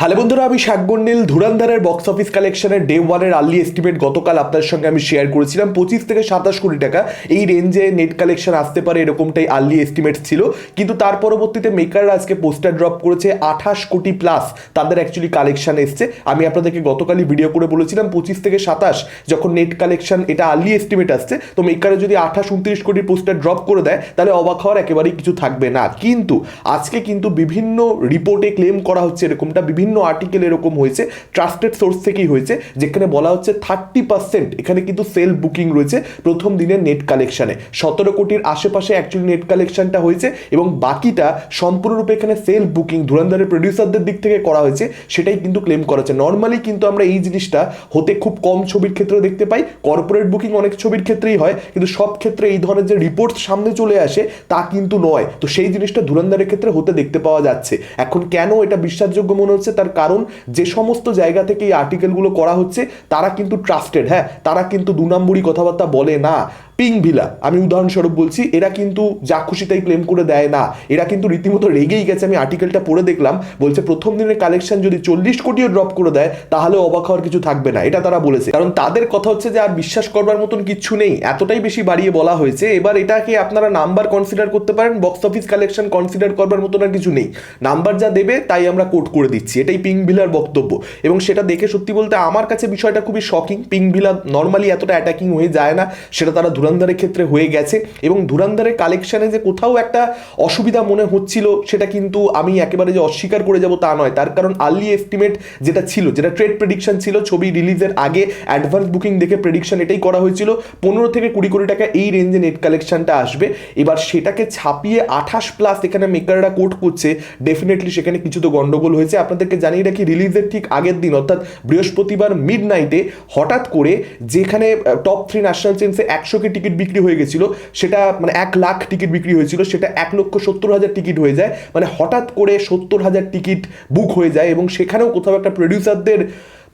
Hello বন্ধুরা, আমি শাকগন্ডিল ধুরান্ধারের বক্স অফিস কালেকশনের ডে ওয়ানের আর্লি এস্টিমেট গতকাল আপনার সঙ্গে আমি শেয়ার করেছিলাম। পঁচিশ থেকে সাতাশ কোটি টাকা। এই রেঞ্জে নেট কালেকশন আসতে পারে এরকমটাই আর্লি এস্টিমেট ছিল। কিন্তু তার পরবর্তীতে মেকাররা আজকে পোস্টার ড্রপ করেছে আঠাশ কোটি প্লাস তাদের অ্যাকচুয়ালি কালেকশন এসছে। আমি আপনাদেরকে গতকালই ভিডিও করে বলেছিলাম পঁচিশ থেকে সাতাশ, যখন নেট কালেকশন এটা আর্লি এস্টিমেট আসছে, তো মেকারে যদি আঠাশ, উনত্রিশ কোটি পোস্টার ড্রপ করে দেয়, তাহলে অবাক হওয়ার একেবারেই কিছু থাকবে না। কিন্তু আজকে কিন্তু বিভিন্ন রিপোর্টে ক্লেম করা হচ্ছে এরকমটা। বিভিন্ন আর্টিকেল এরকম হয়েছে ট্রাস্টেড সোর্স থেকেই হয়েছে, যেখানে বলা হচ্ছে থার্টি পার্সেন্ট এখানে কিন্তু সেল বুকিং রয়েছে প্রথম দিনের নেট কালেকশনে সতেরো কোটির আশেপাশে অ্যাকচুয়ালি নেট কালেকশনটা হয়েছে এবং বাকিটা সম্পূর্ণরূপে এখানে সেল বুকিং ধুরন্ধরের প্রডিউসারদের দিক থেকে করা হয়েছে, সেটাই কিন্তু ক্লেম করা হচ্ছে। নর্মালি কিন্তু আমরা এই জিনিসটা হতে খুব কম ছবির ক্ষেত্রে দেখতে পাই কর্পোরেট বুকিং অনেক ছবির ক্ষেত্রেই হয়, কিন্তু সব ক্ষেত্রে এই ধরনের যে রিপোর্ট সামনে চলে আসে, তা কিন্তু নয়। তো সেই জিনিসটা ধুরন্ধরের ক্ষেত্রে হতে দেখতে পাওয়া যাচ্ছে। এখন কেন এটা বিশ্বাসযোগ্য মনে হচ্ছে? তার কারণ, যে সমস্ত জায়গা থেকে এই আর্টিকেলগুলো করা হচ্ছে, তারা কিন্তু ট্রাস্টেড হ্যাঁ তারা কিন্তু দু নম্বরই কথাবার্তা বলে না। Pinkvilla. আমি উদাহরণস্বরূপ বলছি, এরা কিন্তু যা খুশি তাই ক্লেম করে দেয় না। এরা কিন্তু রীতিমতো রেগেই গেছে। আমি আর্টিকেলটা পড়ে দেখলাম, বলছে প্রথম দিনের কালেকশন যদি চল্লিশ কোটিও ড্রপ করে দেয়, তাহলে অবাক হওয়ার কিছু থাকবে না। এটা তারা বলেছে। কারণ তাদের কথা হচ্ছে যে আর বিশ্বাস করবার মতন কিচ্ছু নেই। এতটাই বেশি বাড়িয়ে বলা হয়েছে। এবার এটাকে আপনারা নাম্বার কনসিডার করতে পারেন। বক্স অফিস কালেকশন কনসিডার করবার মতন আর কিছু নেই। নাম্বার যা দেবে, তাই আমরা কোট করে দিচ্ছি। এটাই পিং ভিলার বক্তব্য। এবং সেটা দেখে সত্যি বলতে আমার কাছে বিষয়টা খুবই শকিং পিং ভিলা নর্মালি এতটা অ্যাটাকিং হয়ে যায় না। সেটা তারা ধুরন্ধরের ক্ষেত্রে হয়ে গেছে এবং ধুরন্ধরের কালেকশানে যে কোথাও একটা অসুবিধা মনে হচ্ছিল, সেটা কিন্তু আমি একেবারে যে অস্বীকার করে যাব তা নয়। তার কারণ আর্লি এস্টিমেট যেটা ছিল, যেটা ট্রেড প্রেডিকশন ছিল, ছবি রিলিজের আগে অ্যাডভান্স বুকিং দেখে প্রেডিকশন এটাই করা হয়েছিল। পনেরো থেকে কুড়ি কোটি টাকা এই রেঞ্জে নেট কালেকশনটা আসবে। এবার সেটাকে ছাপিয়ে আঠাশ প্লাস এখানে মেকাররা কোট করছে ডেফিনেটলি সেখানে কিছু তো গন্ডগোল হয়েছে। আপনাদেরকে জানিয়ে রাখি রিলিজের ঠিক আগের দিন, অর্থাৎ বৃহস্পতিবার মিড নাইটে হঠাৎ করে যেখানে টপ থ্রি ন্যাশনাল চেন্সে একশো কে টিকিট বিক্রি হয়ে গেছিল, সেটা মানে এক লাখ টিকিট বিক্রি হয়েছিল, সেটা এক লক্ষ সত্তর হাজার টিকিট হয়ে যায়। মানে হঠাৎ করে সত্তর হাজার টিকিট বুক হয়ে যায় এবং সেখানেও কোথাও একটা প্রডিউসারদের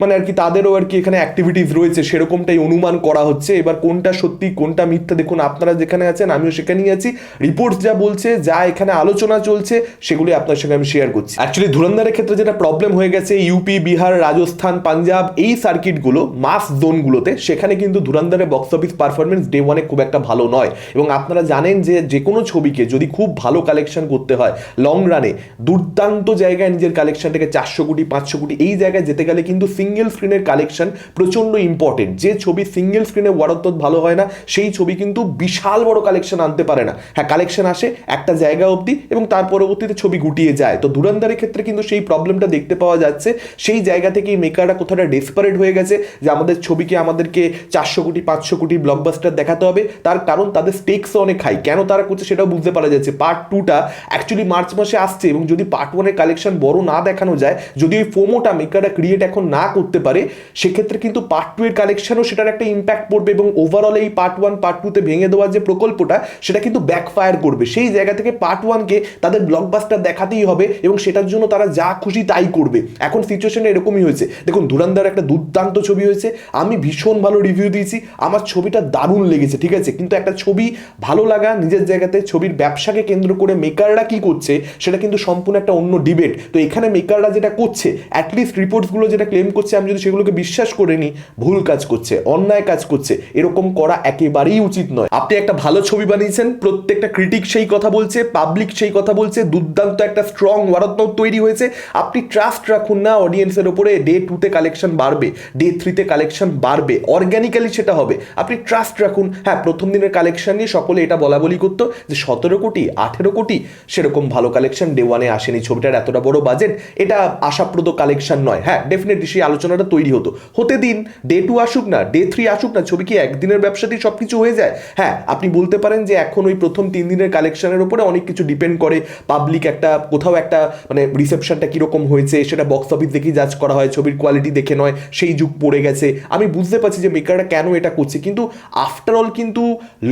মানে আর কি তাদেরও আর কি এখানে অ্যাক্টিভিটিস রয়েছে, সেরকমটাই অনুমান করা হচ্ছে। এবার কোনটা সত্যি, কোনটা মিথ্যা দেখুন, আপনারা যেখানে আছেন, আমিও সেখানেই আছি। রিপোর্টস যা বলছে, যা এখানে আলোচনা চলছে, সেগুলি আপনার সঙ্গে আমি শেয়ার করছি। অ্যাকচুয়ালি ধুরন্ধরের ক্ষেত্রে যেটা প্রবলেম হয়ে গেছে ইউপি বিহার রাজস্থান পাঞ্জাব এই সার্কিটগুলো মাস জোনগুলোতে সেখানে কিন্তু ধুরন্ধরের বক্স অফিস পারফরমেন্স ডে ওয়ানে খুব একটা ভালো নয়। এবং আপনারা জানেন যে যে কোনো ছবিকে যদি খুব ভালো কালেকশন করতে হয় লং রানে দুর্দান্ত জায়গায় নিজের কালেকশনটাকে চারশো কোটি, পাঁচশো কোটি, এই জায়গায় যেতে গেলে কিন্তু সিঙ্গেল স্ক্রিনের কালেকশন প্রচণ্ড ইম্পর্টেন্ট যে ছবি সিঙ্গেল স্ক্রিনে ওয়ারত্ব ভালো হয় না, সেই ছবি কিন্তু বিশাল বড় কালেকশন আনতে পারে না। হ্যাঁ কালেকশন আসে একটা জায়গা অবধি এবং তার পরবর্তীতে ছবি গুটিয়ে যায়। তো দুরান্দারের ক্ষেত্রে কিন্তু সেই প্রবলেমটা দেখতে পাওয়া যাচ্ছে। সেই জায়গা থেকেই মেকাররা কোথাটা ডেসপারেট হয়ে গেছে যে আমাদের ছবিকে আমাদেরকে চারশো কোটি, পাঁচশো কোটি ব্লকবাস্টার দেখাতে হবে। তার কারণ তাদের স্টেকসও অনেক হাই কেন তারা করছে সেটাও বুঝতে পারা যাচ্ছে। পার্ট টুটা অ্যাকচুয়ালি মার্চ মাসে আসছে এবং যদি পার্ট ওয়ানের কালেকশন বড় না দেখানো যায়, যদি ওই ফোমোটা মেকাররা ক্রিয়েট এখন না করতে পারে, সেক্ষেত্রে কিন্তু পার্ট টু এর কালেকশনও সেটার একটা ইম্প্যাক্ট পড়বে এবং ওভারঅল এই পার্ট ওয়ান পার্ট টুতে ভেঙে দেওয়ার যে প্রকল্পটা, সেটা কিন্তু ব্যাকফায়ার করবে। সেই জায়গা থেকে পার্ট ওয়ানকে তাদের ব্লকবাস্টার দেখাতেই হবে এবং সেটার জন্য তারা যা খুশি তাই করবে। এখন সিচুয়েশনটা এরকমই হয়েছে। দেখুন ধুরান্দার একটা দুর্দান্ত ছবি হয়েছে। আমি ভীষণ ভালো রিভিউ দিয়েছি। আমার ছবিটা দারুণ লেগেছে, ঠিক আছে? কিন্তু একটা ছবি ভালো লাগা, নিজের জায়গাতে ছবির ব্যবসাকে কেন্দ্র করে মেকাররা কি করছে, সেটা কিন্তু সম্পূর্ণ একটা অন্য ডিবেট তো এখানে মেকাররা যেটা করছে অ্যাটলিস্ট রিপোর্টসগুলো যেটা ক্লেম করছে আমি যদি সেগুলোকে বিশ্বাস করে নিই, ভুল কাজ করছে, অন্যায় কাজ করছে, এরকম করা একেবারেই উচিত নয়। আপনি একটা ভালো ছবি বানিয়েছেন, প্রত্যেকটা ক্রিটিক সেই কথা বলছে পাবলিক সেই কথা বলছে, দুর্দান্ত একটা স্ট্রং ওয়ারাত্মক তৈরি হয়েছে। আপনি ট্রাস্ট রাখুন না অডিয়েন্সের ওপরে ডে টুতে কালেকশন বাড়বে ডে থ্রিতে কালেকশন বাড়বে অর্গ্যানিক্যালি সেটা হবে। আপনি ট্রাস্ট রাখুন হ্যাঁ প্রথম দিনের কালেকশন নিয়ে সকলে এটা বলা বলি করতো যে সতেরো কোটি, আঠেরো কোটি, সেরকম ভালো কালেকশন ডে ওয়ানে আসেনি, ছবিটার এতটা বড় বাজেট এটা আশাপ্রদ কালেকশন নয়। হ্যাঁ ডেফিনেটলি সেই আলোচনাটা তৈরি হতো। হতে দিন ডে টু আসুক না ডে থ্রি আসুক না, ছবি কি একদিনের ব্যবসাতেই সব কিছু হয়ে যায়? হ্যাঁ আপনি বলতে পারেন যে এখন ওই প্রথম তিন দিনের কালেকশনের উপরে অনেক কিছু ডিপেন্ড করে পাবলিক একটা, কোথাও একটা মানে রিসেপশনটা কীরকম হয়েছে, সেটা বক্স অফিস দেখেই জাজ করা হয়, ছবির কোয়ালিটি দেখে নয়, সেই যুগ পড়ে গেছে। আমি বুঝতে পারছি যে মেকাররা কেন এটা করছে, কিন্তু আফটার অল কিন্তু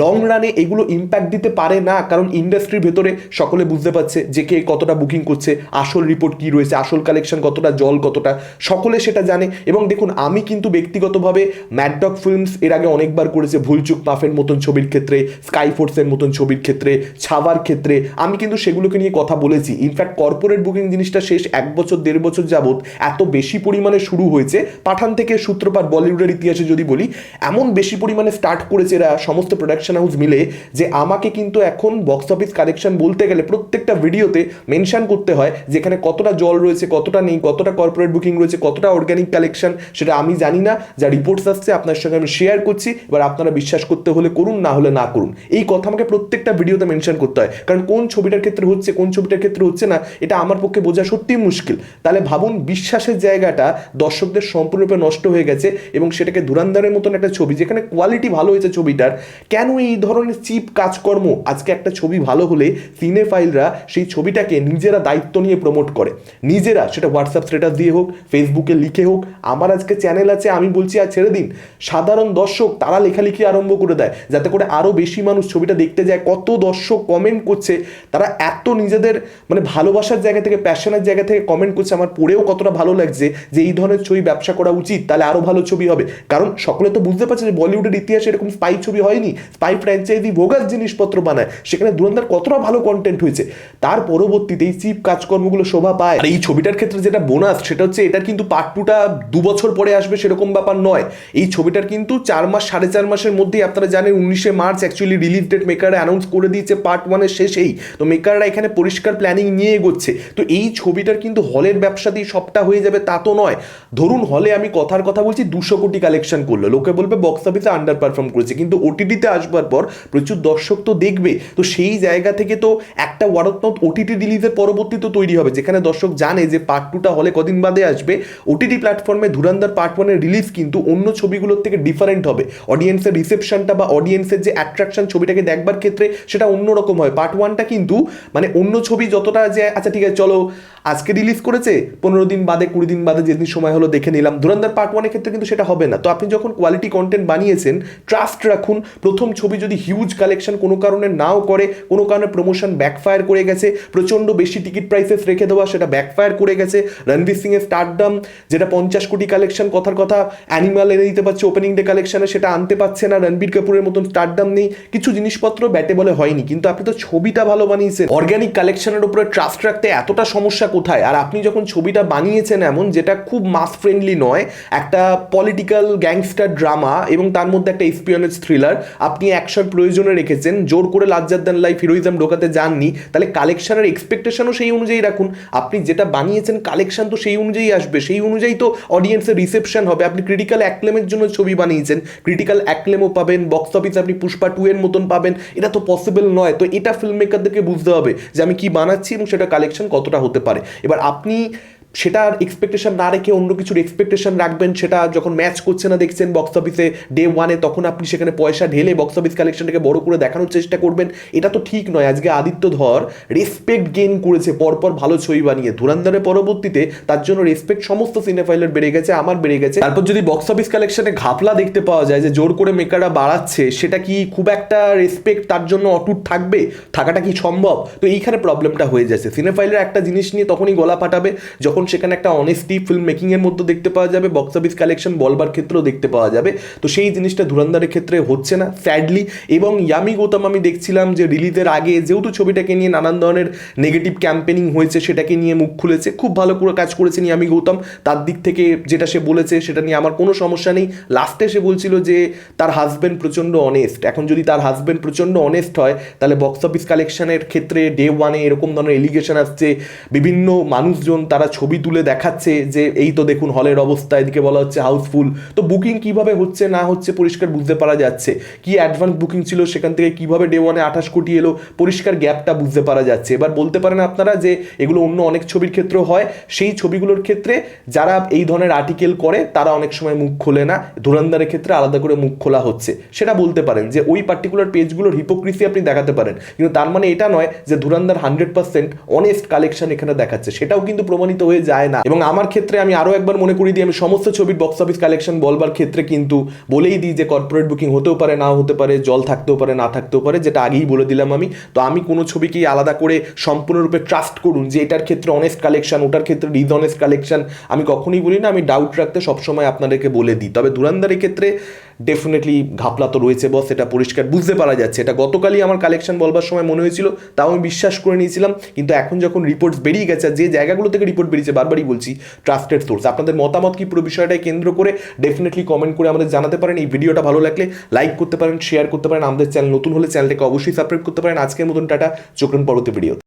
লং রানে এগুলো ইম্প্যাক্ট দিতে পারে না, কারণ ইন্ডাস্ট্রির ভেতরে সকলে বুঝতে পারছে যে কে কতটা বুকিং করছে, আসল রিপোর্ট কি রয়েছে, আসল কালেকশন কতটা, জল কতটা, সকলে সেটা জানে এবং দেখুন, আমি কিন্তু ব্যক্তিগতভাবে ম্যাডডক ফিল্মস এর আগে অনেকবার করেছে ভুলচুক পাফের মতন ছবির ক্ষেত্রে স্কাই ফোর্সের মতন ছবির ক্ষেত্রে ছাবার ক্ষেত্রে। আমি কিন্তু সেগুলোকে নিয়ে কথা বলেছি। ইনফ্যাক্ট কর্পোরেট বুকিং জিনিসটা শেষ এক বছর, দেড় বছর যাবত এত বেশি পরিমাণে শুরু হয়েছে। পাঠান থেকে সূত্রপাত, বলিউডের ইতিহাসে যদি বলি, এমন বেশি পরিমাণে স্টার্ট করেছে এরা, সমস্ত প্রোডাকশন হাউস মিলে, যে আমাকে কিন্তু এখন বক্স অফিস কালেকশন বলতে গেলে প্রত্যেকটা ভিডিওতে মেনশন করতে হয়, যেখানে কতটা জল রয়েছে, কতটা নেই, কতটা কর্পোরেট বুকিং রয়েছে, কতটা অর্গানিক কালেকশন সেটা আমি জানি না, যা রিপোর্টস আসছে, আপনার সঙ্গে আমি শেয়ার করছি, এবার আপনারা বিশ্বাস করতে হলে করুন, না হলে না করুন। এই কথা আমাকে প্রত্যেকটা ভিডিওতে মেনশন করতে হয়, কারণ কোন ছবিটার ক্ষেত্রে হচ্ছে, কোন ছবিটার ক্ষেত্রে হচ্ছে না, এটা আমার পক্ষে বোঝা সত্যিই মুশকিল। তাহলে ভাবুন, বিশ্বাসের জায়গাটা দর্শকদের সম্পূর্ণরূপে নষ্ট হয়ে গেছে, এবং সেটাকে ধুরান্দারের মতন একটা ছবি, যেখানে কোয়ালিটি ভালো হয়েছে ছবিটার, কেন এই ধরনের চিপ কাজকর্ম, আজকে একটা ছবি ভালো হলে সিনেফাইলরা সেই ছবিটাকে নিজেরা দায়িত্ব নিয়ে প্রমোট করে। নিজেরা, সেটা হোয়াটসঅ্যাপ স্ট্যাটাস দিয়ে হোক ফেসবুকে লিখে হোক আমার আজকে চ্যানেল আছে, আমি বলছি আর ছেড়ে দিন। সাধারণ দর্শক, তারা লেখালেখি আরম্ভ করে দেয়, যাতে করে আরও বেশি মানুষ ছবিটা দেখতে যায়। কত দর্শক কমেন্ট করছে, তারা এত নিজেদের মানে ভালোবাসার জায়গা থেকে প্যাশনের জায়গা থেকে কমেন্ট করছে। আমার পড়েও কতটা ভালো লাগছে যে এই ধরনের ছবি ব্যবসা করা উচিত, তাহলে আরও ভালো ছবি হবে। কারণ সকলে তো বুঝতে পারছে যে বলিউডের ইতিহাসে এরকম স্পাই ছবি হয়নি। স্পাই ফ্র্যাঞ্চাইজি ভোগাস জিনিসপত্র বানায়। সেখানে দুরন্দার কতটা ভালো কন্টেন্ট হয়েছে। তার পরবর্তীতে এই চিপ কাজকর্মগুলো শোভা পায়। আর এই ছবিটার ক্ষেত্রে যেটা বোনাস সেটা হচ্ছে এটার কিন্তু পার্ট টুটা দু বছর পরে আসবে সেরকম ব্যাপার নয়। এই ছবিটার কিন্তু চার মাস, সাড়ে চার মাসের মধ্যেই আপনারা জানেন, উনিশে মার্চ অ্যাকচুয়ালি রিলিজ ডেট মেকাররা অ্যানাউন্স করে দিয়েছে পার্ট ওয়ানের শেষেই। তো মেকাররা এখানে পরিষ্কার প্ল্যানিং নিয়ে এগোচ্ছে। তো এই ছবিটার কিন্তু হলের ব্যবসা দিয়ে সবটা হয়ে যাবে তা তো নয়। ধরুন হলে আমি কথার কথা বলছি, দুশো কোটি কালেকশন করল। লোকে বলবে বক্স অফিসে আন্ডার পারফর্ম করেছে। কিন্তু ওটিটিতে আসবার পর প্রচুর দর্শক তো দেখবে। তো সেই জায়গা থেকে তো একটা ওয়ারতনত ওটিটি রিলিজের পরবর্তী তো তৈরি হবে। যেখানে দর্শক জানে যে পার্ট টুটা হলে কদিন বাদে আসবে। ওটিটি প্ল্যাটফর্মে ধুরান্দার পার্ট ওয়ানের রিলিজ কিন্তু অন্য ছবিগুলোর থেকে ডিফারেন্ট হবে। অডিয়েন্সের রিসেপশনটা বা অডিয়েন্সের যে অ্যাট্রাকশন ছবিটাকে দেখবার ক্ষেত্রে সেটা অন্যরকম হয়। পার্ট ওয়ানটা কিন্তু মানে অন্য ছবি যতটা যে আচ্ছা ঠিক আছে, চলো আজকে রিলিজ করেছে, পনেরো দিন বাদে, কুড়ি দিন বাদে যেদিন সময় হলো দেখে নিলাম। ধুরান্দার পার্ট ওয়ানের ক্ষেত্রে কিন্তু সেটা হবে না। তো আপনি যখন কোয়ালিটি কন্টেন্ট বানিয়েছেন ট্রাস্ট রাখুন, প্রথম ছবি যদি হিউজ কালেকশন কোনো কারণে নাও করে, কোনো কারণে প্রমোশন ব্যাকফায়ার করে গেছে, প্রচণ্ড বেশি টিকিট প্রাইসেস রেখে দেওয়া, সেটা ব্যাকফায়ার করে গেছে। রণবীর সিং এর স্টারডাম যেটা পঞ্চাশ কোটি কালেকশন কথার কথা অ্যানিমাল এনে দিতে পারছে ওপেনিং ডে কালেকশনে সেটা আনতে পারছে না, রণবীর কাপুরের মতন স্টারডাম নেই, কিছু জিনিসপত্র ব্যাটে বলে হয়নি। কিন্তু আপনি তো ছবিটা ভালো বানিয়েছেন। অর্গ্যানিক কালেকশনের উপরে ট্রাস্ট রাখতে এতটা সমস্যা কোথায়? আর আপনি যখন ছবিটা বানিয়েছেন এমন, যেটা খুব মাস ফ্রেন্ডলি নয়, একটা পলিটিক্যাল গ্যাংস্টার ড্রামা এবং তার মধ্যে একটা এক্সপিরিয়েন্স থ্রিলার আপনি অ্যাকশন প্রয়োজনে রেখেছেন, জোর করে লাজ্জার দেন লাইফ হিরোইজম ঢোকাতে যাননি, তাহলে কালেকশনের এক্সপেকটেশনও সেই অনুযায়ী রাখুন। আপনি যেটা বানিয়েছেন কালেকশন তো সেই অনুযায়ী আসবে, সেই অনুযায়ী তো অডিয়েন্সের রিসেপশন হবে। আপনি ক্রিটিক্যাল অ্যাক্লেমের জন্য ছবি বানিয়েছেন। ক্রিটিক্যাল অ্যাক্লেমও পাবেন বক্স অফিসে আপনি পুষ্পা টু এর মতন পাবেন। এটা তো পসিবল নয়। তো এটা ফিল্ম মেকারদেরকে বুঝতে হবে যে আমি কি বানাচ্ছি এবং সেটা কালেকশন কতটা হতে পারে। এবার আপনি সেটার এক্সপেকটেশন না রেখে অন্য কিছুর এক্সপেকটেশন রাখবেন, সেটা যখন ম্যাচ করছে না দেখছেন বক্স অফিসে ডে ওয়ানে তখন আপনি সেখানে পয়সা ঢেলে বক্স অফিস কালেকশনটাকে বড় করে দেখানোর চেষ্টা করবেন। এটা তো ঠিক নয়। আজকে আদিত্য ধর রেসপেক্ট গেইন করেছে, পরপর ভালো ছবি বানিয়ে। ধুরান্দারের পরবর্তীতে তার জন্য রেসপেক্ট সমস্ত সিনেফাইলের বেড়ে গেছে, আমার বেড়ে গেছে। তারপর যদি বক্স অফিস কালেকশনে ঘাপলা দেখতে পাওয়া যায় যে জোর করে মেকাররা বাড়াচ্ছে, সেটা কি খুব একটা রেসপেক্ট তার জন্য অটুট থাকবে? থাকাটা কি সম্ভব? তো এইখানে প্রবলেমটা হয়ে যাচ্ছে। সিনেফাইলের একটা জিনিস নিয়ে তখনই গলা ফাটাবে, যখন সেখানে একটা অনেস্টি ফিল্ম মেকিংয়ের মধ্যে দেখতে পাওয়া যাবে বক্স অফিস কালেকশন বলবার ক্ষেত্রেও দেখতে পাওয়া যাবে। তো সেই জিনিসটা ধুরন্ধারের ক্ষেত্রে হচ্ছে না স্যাডলি এবং ইয়ামি গৌতম আমি দেখছিলাম যে রিলিজের আগে যেহেতু ছবিটাকে নিয়ে নানান ধরনের নেগেটিভ ক্যাম্পেনিং হয়েছে, সেটাকে নিয়ে মুখ খুলেছে, খুব ভালো করে কাজ করেছেন ইয়ামি গৌতম। তার দিক থেকে যেটা সে বলেছে, সেটা নিয়ে আমার কোনো সমস্যা নেই। লাস্টে সে বলছিল যে তার হাজব্যান্ড প্রচণ্ড অনেস্ট এখন যদি তার হাজব্যান্ড প্রচণ্ড অনেস্ট হয়, তাহলে বক্স অফিস কালেকশনের ক্ষেত্রে ডে ওয়ানে এরকম ধরনের এলিগেশন আসছে। বিভিন্ন মানুষজন, তারা ছবি তুলে দেখাচ্ছে যে এই তো দেখুন হলের অবস্থা, এদিকে বলা হচ্ছে হাউসফুল তো বুকিং কীভাবে হচ্ছে, না হচ্ছে পরিষ্কার বুঝতে পারা যাচ্ছে? কি অ্যাডভান্স বুকিং ছিল, সেখান থেকে কীভাবে ডে ওয়ানে আঠাশ কোটি এলো, পরিষ্কার গ্যাপটা বুঝতে পারা যাচ্ছে। এবার বলতে পারেন আপনারা যে এগুলো অন্য অনেক ছবির ক্ষেত্রেও হয়, সেই ছবিগুলোর ক্ষেত্রে যারা এই ধরনের আর্টিকেল করে, তারা অনেক সময় মুখ খোলে না। ধুরন্ধারের ক্ষেত্রে আলাদা করে মুখ খোলা হচ্ছে। সেটা বলতে পারেন যে ওই পার্টিকুলার পেজগুলোর হিপোক্রিসি আপনি দেখাতে পারেন। কিন্তু তার মানে এটা নয় যে Dhurandhar hundred percent honest collection এখানে দেখাচ্ছে। সেটাও কিন্তু প্রমাণিত হয়ে যায় না। এবং আমার ক্ষেত্রে আমি আরও একবার মনে করি দিই, আমি সমস্ত ছবির বক্স অফিস কালেকশন বলবার ক্ষেত্রে কিন্তু বলেই দিই যে কর্পোরেট বুকিং হতেও পারে না হতে পারে, জল থাকতেও পারে, না থাকতেও পারে, যেটা আগেই বলে দিলাম আমি। তো আমি কোনো ছবিকেই আলাদা করে সম্পূর্ণরূপে ট্রাস্ট করুন যে এটার ক্ষেত্রে অনেস্ট কালেকশন ওটার ক্ষেত্রে ডিসঅনেস্ট কালেকশন আমি কখনোই বলি না, আমি ডাউট রাখতে সবসময় আপনাদেরকে বলে দিই। তবে দুরান্দারের ক্ষেত্রে ডেফিনেটলি ঘাপলা তো রয়েছে বস এটা পরিষ্কার বুঝতে পারা যাচ্ছে। এটা গতকালই আমার কালেকশন বলবার সময় মনে হয়েছিল, তাও আমি বিশ্বাস করে নিয়েছিলাম, কিন্তু এখন যখন রিপোর্টস বেরিয়ে গেছে যে জায়গাগুলো থেকে রিপোর্ট বেরিয়েছে, বারবারই বলছি ট্রাস্টেড সোর্স আপনাদের মতামত কি পুরো বিষয়টাকে কেন্দ্র করে ডেফিনেটলি কমেন্ট করে আমাদের জানাতে পারেন। এই ভিডিওটা ভালো লাগলে লাইক করতে পারেন শেয়ার করতে পারেন। আমাদের চ্যানেল নতুন হলে চ্যানেলটাকে অবশ্যই সাবস্ক্রাইব করতে পারেন। আজকের মতন টাটা চোখেন পরবর্তী ভিডিওতে